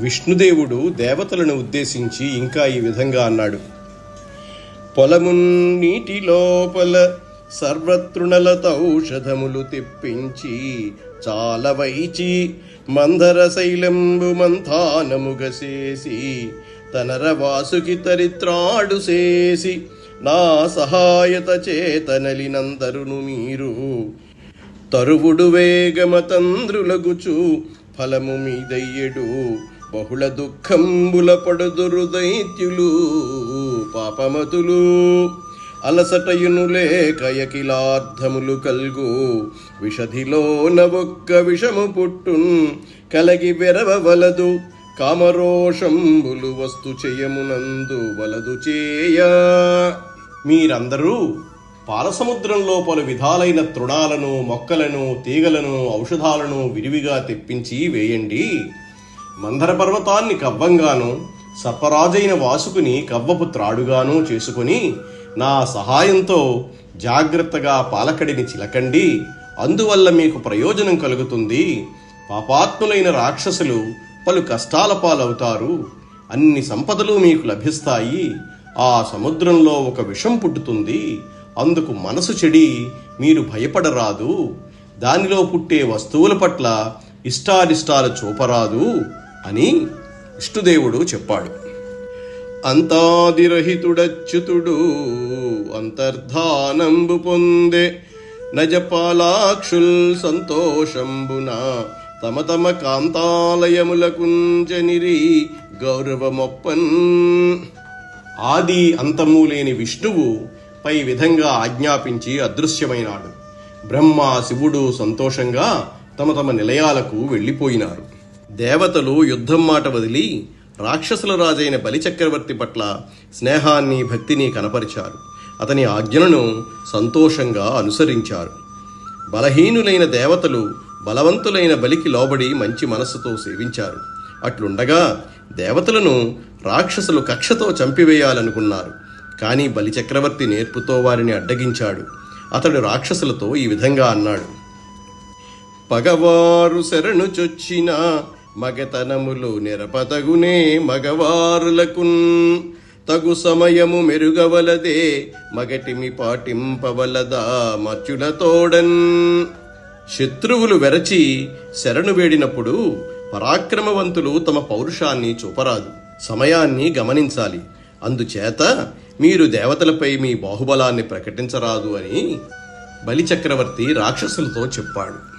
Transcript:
విష్ణుదేవుడు దేవతలను ఉద్దేశించి ఇంకా ఈ విధంగా అన్నాడు. పొలమున్నీటి లోపల సర్వతృణలత ఔషధములు తెప్పించి చాలవైచి మందర శైలంబు మంథానముగసేసి తనర వాసుకి తరిత్రాడు చేసి నా సహాయత చేతనలినందరును మీరు. తరువుడు వేగమతంద్రులగుచు ఫలము మీదయ్యడు. బహుళ దుఃఖంబుల పడుదురు దైత్యులు పాపమతులు. అలసటయును లేకయకిలార్థములు కల్గు. విషధిలోన ఒక్క విషము పుట్టున్ కలగి వెరవలదు కామరోషంబులు వస్తు చేయమునందు వలదు చేయ. మీరందరూ పాలసముద్రంలో పలు విధాలైన తృణాలను మొక్కలను తీగలను ఔషధాలను విరివిగా తెప్పించి వేయండి. మందర పర్వతాన్ని కవ్వంగాను సర్పరాజైన వాసుకుని కవ్వపు త్రాడుగాను చేసుకుని నా సహాయంతో జాగ్రత్తగా పాలకడిని చిలకండి. అందువల్ల మీకు ప్రయోజనం కలుగుతుంది. పాపాత్ములైన రాక్షసులు పలు కష్టాల పాలవుతారు. అన్ని సంపదలు మీకు లభిస్తాయి. ఆ సముద్రంలో ఒక విషం పుట్టుతుంది. అందుకు మనసు చెడి మీరు భయపడరాదు. దానిలో పుట్టే వస్తువుల పట్ల ఇష్టారిష్టాలు చూపరాదు. అని విష్ణుదేవుడు చెప్పాడు. అంతాదిరహితుడచ్యుతుడు అంతర్ధానంబు పొందే నజపాలాక్షుల్ సంతోషంబున తమ తమ కాంతాలయములకుంజనిరి గౌరవమొప్పన్. ఆది అంతము లేని విష్ణువు పై విధంగా ఆజ్ఞాపించి అదృశ్యమైనాడు. బ్రహ్మ శివుడు సంతోషంగా తమ తమ నిలయాలకు వెళ్ళిపోయినారు. దేవతలు యుద్ధం మాట వదిలి రాక్షసుల రాజైన బలిచక్రవర్తి పట్ల స్నేహాన్ని భక్తిని కనపరిచారు. అతని ఆజ్ఞలను సంతోషంగా అనుసరించారు. బలహీనులైన దేవతలు బలవంతులైన బలికి లోబడి మంచి మనస్సుతో సేవించారు. అట్లుండగా దేవతలను రాక్షసులు కక్షతో చంపివేయాలనుకున్నారు. కానీ బలిచక్రవర్తి నేర్పుతో వారిని అడ్డగించాడు. అతడు రాక్షసులతో ఈ విధంగా అన్నాడు. పగవారు శరణు చొచ్చిన మగతనములు నిరపతగునే మగవారులకున్. తగు సమయము మెరుగవలదే మగటిమి పాటింపవలదా మచ్చులతోడన్ శత్రువులు వెరచి శరణు వేడినప్పుడు పరాక్రమవంతులు తమ పౌరుషాన్ని చూపరాదు సమయాన్ని గమనించాలి. అందుచేత మీరు దేవతలపై మీ బాహుబలాన్ని ప్రకటించరాదు అని బలిచక్రవర్తి రాక్షసులతో చెప్పాడు.